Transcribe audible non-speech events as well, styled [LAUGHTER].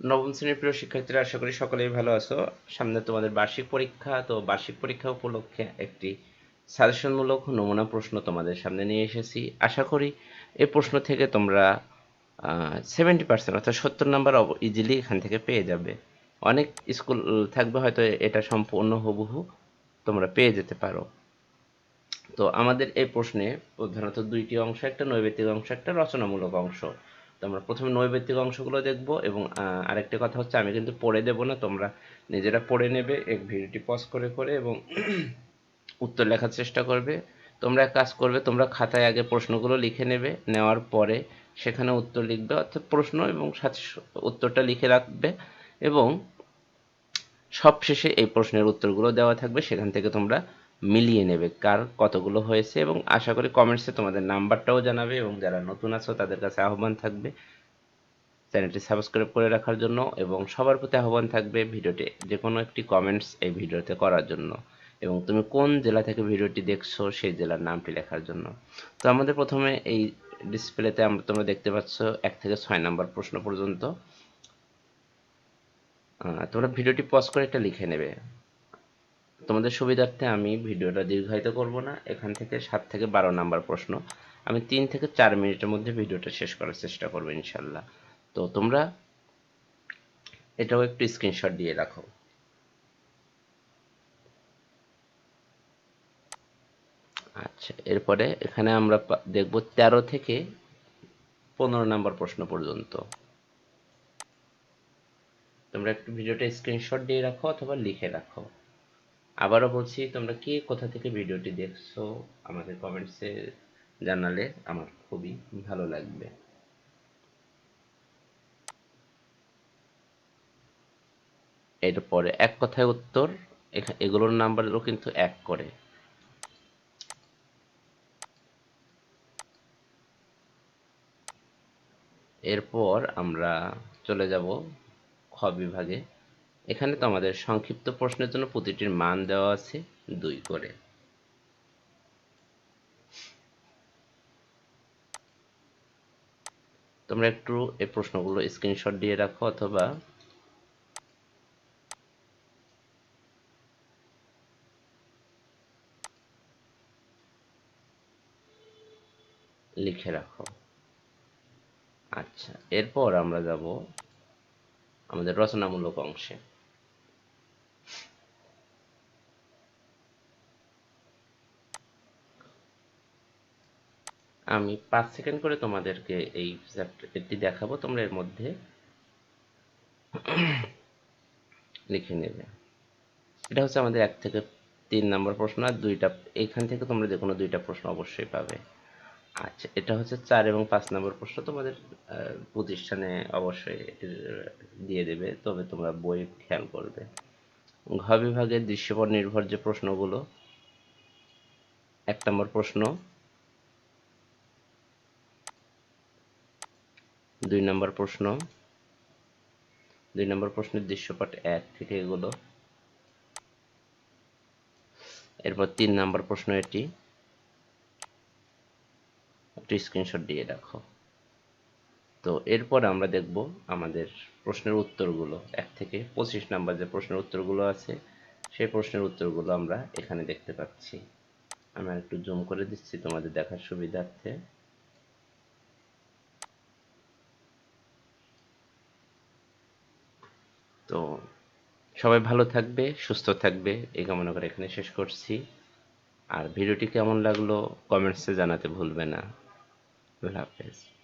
নবম শ্রেণির প্রিয় শিক্ষার্থীরা, আশা করি সকলেই ভালো আছো। সামনে তোমাদের বার্ষিক পরীক্ষা, তো বার্ষিক পরীক্ষা উপলক্ষে একটি সাজেশনমূলক নমুনা প্রশ্ন তোমাদের সামনে নিয়ে এসেছি। আশা করি এই প্রশ্ন থেকে তোমরা সেভেন্টি পার্সেন্ট অর্থাৎ সত্তর নাম্বার ইজিলি এখান থেকে পেয়ে যাবে। অনেক স্কুল থাকবে হয়তো এটা সম্পূর্ণ হুবহু তোমরা পেয়ে যেতে পারো। তো আমাদের এই প্রশ্নে প্রধানত দুইটি অংশ, একটা নৈবেদিক অংশ, একটা রচনামূলক অংশ। তো আমরা প্রথমে নৈবেতিক অংশগুলো দেখব এবং আরেকটা কথা হচ্ছে আমি কিন্তু পড়ে দেব না, তোমরা নিজেরা পড়ে নেবে, এক ভিডিওটি পজ করে করে এবং [CLEARS THROAT] উত্তর লেখার চেষ্টা করবে। তোমরা এক কাজ করবে, তোমরা খাতায় আগে প্রশ্নগুলো লিখে নেবে, নেওয়ার পরে সেখানে উত্তর লিখবে, অর্থাৎ প্রশ্ন এবং সাথে উত্তরটা লিখে রাখবে এবং সবশেষে এই প্রশ্নের উত্তরগুলো দেওয়া থাকবে, সেখান থেকে তোমরা মিলিয়ে নেবে কার কতগুলো হয়েছে এবং আশা করি কমেন্টসে তোমাদের নাম্বারটাও জানাবে এবং যারা নতুন আছো, তাদের কাছে আহ্বান থাকবে চ্যানেলটি সাবস্ক্রাইব করে রাখার জন্য এবং সবার প্রতি আহ্বান থাকবে ভিডিওটি যে কোনো একটি কমেন্টস এই ভিডিওতে করার জন্য এবং তুমি কোন জেলা থেকে ভিডিওটি দেখছ সেই জেলার নামটি লেখার জন্য। তো আমাদের প্রথমে এই ডিসপ্লেতে আমরা তোমরা দেখতে পাচ্ছ এক থেকে ছয় নাম্বার প্রশ্ন পর্যন্ত। তোমরা ভিডিওটি পজ করে এটা লিখে নেবে। তোমাদের সুবিধার্থে আমি ভিডিওটা দীর্ঘায়িত করব না। এখান থেকে সাত থেকে বারো নাম্বার প্রশ্ন। আমি তিন থেকে চার মিনিটের মধ্যে ভিডিওটা শেষ করার চেষ্টা করব ইনশাল্লাহ। তো তোমরা এটাও একটু স্ক্রিনশট দিয়ে রাখো। আচ্ছা এরপরে এখানে আমরা দেখব তেরো থেকে পনেরো নাম্বার প্রশ্ন পর্যন্ত। তোমরা একটু ভিডিওটা স্ক্রিনশট দিয়ে রাখো অথবা লিখে রাখো। আবারও বলছি, তোমরা কে কোথা থেকে ভিডিওটি দেখছ আমাদের কমেন্টসে জানালে আমার খুবই ভালো লাগবে। এরপরে এক কথায় উত্তর এগুলোর নাম্বারও কিন্তু এক করে। এরপর আমরা চলে যাব খ বিভাগে। এখানে তো আমাদের সংক্ষিপ্ত প্রশ্নের জন্য প্রতিটির মান দেওয়া আছে দুই করে। তোমরা একটু এই প্রশ্নগুলো স্ক্রিনশট দিয়ে রাখো অথবা লিখে রাখো। আচ্ছা এরপর আমরা যাব আমাদের রচনামূলক অংশে। আমি পাঁচ সেকেন্ড করে তোমাদেরকে এই চ্যাপ্টারটি দেখাবো, তোমরা এর মধ্যে লিখে নেবে। এটা হচ্ছে আমাদের এক থেকে তিন নম্বর প্রশ্ন, আর দুইটা, এখান থেকে তোমরা যে কোনো দুইটা প্রশ্ন অবশ্যই পাবে। আচ্ছা এটা হচ্ছে চার এবং পাঁচ নম্বর প্রশ্ন, তোমাদের প্রতিষ্ঠানে অবশ্যই দিয়ে দেবে, তবে তোমরা বই খেয়াল করবে। ঘ বিভাগের দৃশ্যপট নির্ভর যে প্রশ্নগুলো, এক নম্বর প্রশ্ন দুই নম্বর প্রশ্ন। দুই নম্বর প্রশ্নের দৃশ্যপট এক থেকে এগুলো। এরপর তিন নম্বর প্রশ্ন এটি। একটু স্ক্রিনশট দিয়ে রাখো। তো এরপর আমরা দেখব আমাদের প্রশ্নের উত্তরগুলো। এক থেকে পঁচিশ নাম্বার যে প্রশ্নের উত্তরগুলো আছে, সেই প্রশ্নের উত্তরগুলো আমরা এখানে দেখতে পাচ্ছি। আমি একটু জুম করে দিচ্ছি তোমাদের দেখার সুবিধার্থে। তো সবাই ভালো থাকবে, সুস্থ থাকবে। এই কামনা করে এখানে শেষ করছি। আর ভিডিওটি কেমন লাগল কমেন্টসে জানাতে ভুলবে না। আল্লাহ হাফেজ।